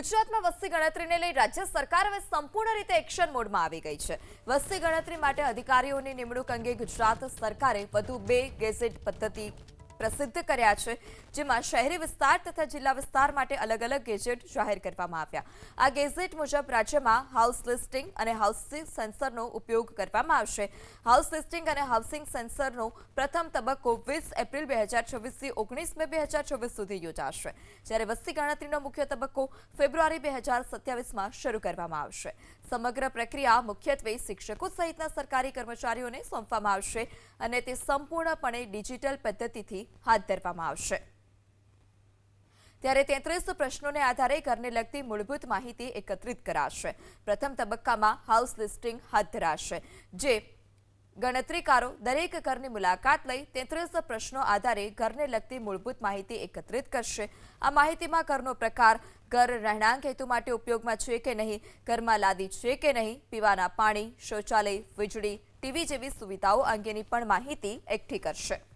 ગુજરાતમાં વસ્તી ગણતરીને લઈ રાજ્ય સરકાર હવે સંપૂર્ણ રીતે એક્શન મોડમાં આવી ગઈ છે. વસ્તી ગણતરી માટે અધિકારીઓની નિમણૂક અંગે ગુજરાત સરકારે વધુ બે ગેઝેટ પદ્ધતિ પ્રસિદ્ધ કર્યા છે, જેમાં શહેરી વિસ્તાર તથા જિલ્લા વિસ્તાર માટે અલગ અલગ ગેજેટ જાહેર કરવામાં આવ્યા. આ ગેઝેટ મુજબ રાજ્યમાં હાઉસ લિસ્ટિંગ અને હાઉસિંગ સેન્સરનો ઉપયોગ કરવામાં આવશે. હાઉસ લિસ્ટિંગ અને હાઉસિંગ સેન્સરનો પ્રથમ તબક્કો વીસ એપ્રિલ બે હજાર છવ્વીસથી ઓગણીસ મે બે હજાર ચોવીસ સુધી યોજાશે. જ્યારે વસ્તી ગણતરીનો મુખ્ય તબક્કો ફેબ્રુઆરી બે હજાર સત્યાવીસમાં શરૂ કરવામાં આવશે. સમગ્ર પ્રક્રિયા મુખ્યત્વે શિક્ષકો સહિતના સરકારી કર્મચારીઓને સોંપવામાં આવશે અને તે સંપૂર્ણપણે ડિજિટલ પદ્ધતિથી હાથ ધરવામાં આવશે. ત્યારે તેત્રીસ પ્રશ્નોને આધારે ઘરને લગતી મૂળભૂત માહિતી એકત્રિત કરાશે. પ્રથમ તબક્કામાં હાઉસ લિસ્ટિંગ હાથ ધરાશે, જે ગણતરીકારો દરેક ઘરની મુલાકાત લઈ તેત્રીસ પ્રશ્નો આધારે ઘરને લગતી મૂળભૂત માહિતી એકત્રિત કરશે. આ માહિતીમાં ઘરનો પ્રકાર, ઘર રહેણાંક હેતુ માટે ઉપયોગમાં છે કે નહીં, ઘરમાં લાદી છે કે નહીં, પીવાના પાણી, શૌચાલય, વીજળી, ટીવી જેવી સુવિધાઓ અંગેની પણ માહિતી એકઠી કરશે.